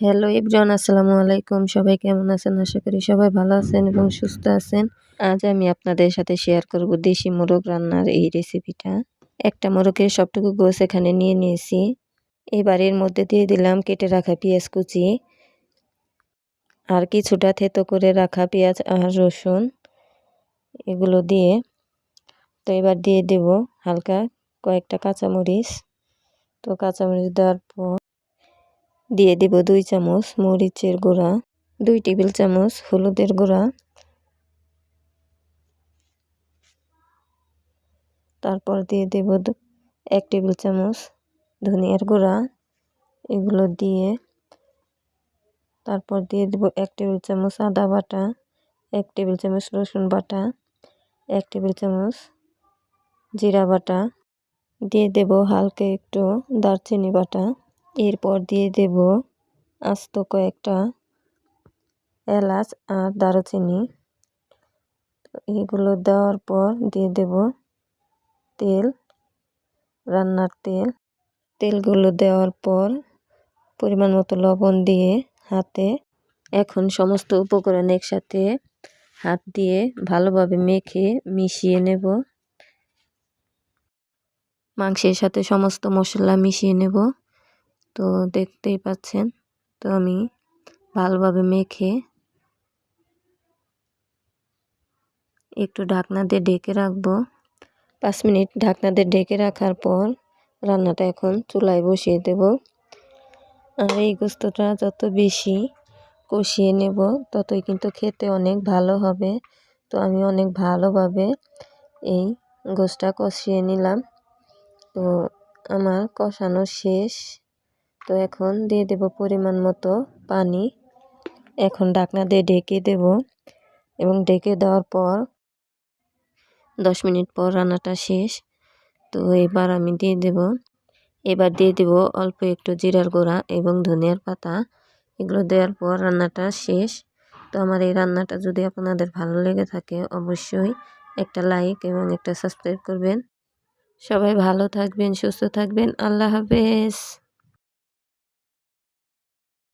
Hello ইবজন আসসালামু আলাইকুম। সবাই কেমন আছেন? আশা করি সবাই ভালো আছেন এবং সুস্থ আছেন। আজ আমি আপনাদের সাথে শেয়ার করব দেশি মোরগ রান্নার এই রেসিপিটা একটা মোরগের সবটুকু গোস এখানে নিয়ে নিয়েছি। এবার এর মধ্যে দিয়ে দিলাম কেটে রাখা পেঁয়াজ কুচি আর কিছুটা থেতো করে রাখা পেঁয়াজ আর রসুন। এগুলো দিয়ে তো এবার দিয়ে দেব হালকা কয়েকটা কাঁচামরিচ। তো কাঁচামরিচ দেওয়ার পর দিয়ে দেব দুই চামচ মরিচের গুঁড়া, দুই টেবিল চামচ হলুদের গুঁড়া। তারপর দিয়ে দেব এক টেবিল চামচ ধনিয়ার গুঁড়া। এগুলো দিয়ে তারপর দিয়ে দেব এক টেবিল চামচ আদা বাটা, এক টেবিল চামচ রসুন বাটা, এক টেবিল চামচ জিরা বাটা। দিয়ে দেব হালকা একটু দারচিনি বাটা। এরপর দিয়ে দেব আস্ত কয়েকটা এলাচ আর দারুচিনি। এগুলো দেওয়ার পর দিয়ে দেব তেল, রান্নার তেল। তেলগুলো দেওয়ার পর পরিমাণ মতো লবণ দিয়ে হাতে এখন সমস্ত উপকরণ একসাথে হাত দিয়ে ভালোভাবে মেখে মিশিয়ে নেব। মাংসের সাথে সমস্ত মশলা মিশিয়ে নেব। তো দেখতেই পাচ্ছেন। তো আমি ভালোভাবে মেখে একটু ঢাকনা দিয়ে ঢেকে রাখব। পাঁচ মিনিট ঢাকনা দিয়ে ঢেকে রাখার পর রান্নাটা এখন চুলায় বসিয়ে দেব। আর এই গোস্তটা যত বেশি কষিয়ে নেব, ততই কিন্তু খেতে অনেক ভালো হবে। তো আমি অনেক ভালোভাবে এই গোস্তটা কষিয়ে নিলাম। তো আমার কষানো শেষ। তো এখন দিয়ে দেব পরিমাণ মতো পানি। এখন ঢাকনা দিয়ে ঢেকে দেব এবং ঢেকে দেওয়ার পর দশ মিনিট পর রান্নাটা শেষ। তো এবার আমি দিয়ে দেব, এবার দিয়ে দেব অল্প একটু জিরার গুঁড়া এবং ধনিয়ার পাতা। এগুলো দেওয়ার পর রান্নাটা শেষ। তো আমার এই রান্নাটা যদি আপনাদের ভালো লেগে থাকে অবশ্যই একটা লাইক এবং একটা সাবস্ক্রাইব করবেন। সবাই ভালো থাকবেন, সুস্থ থাকবেন। আল্লাহ হাফেজ।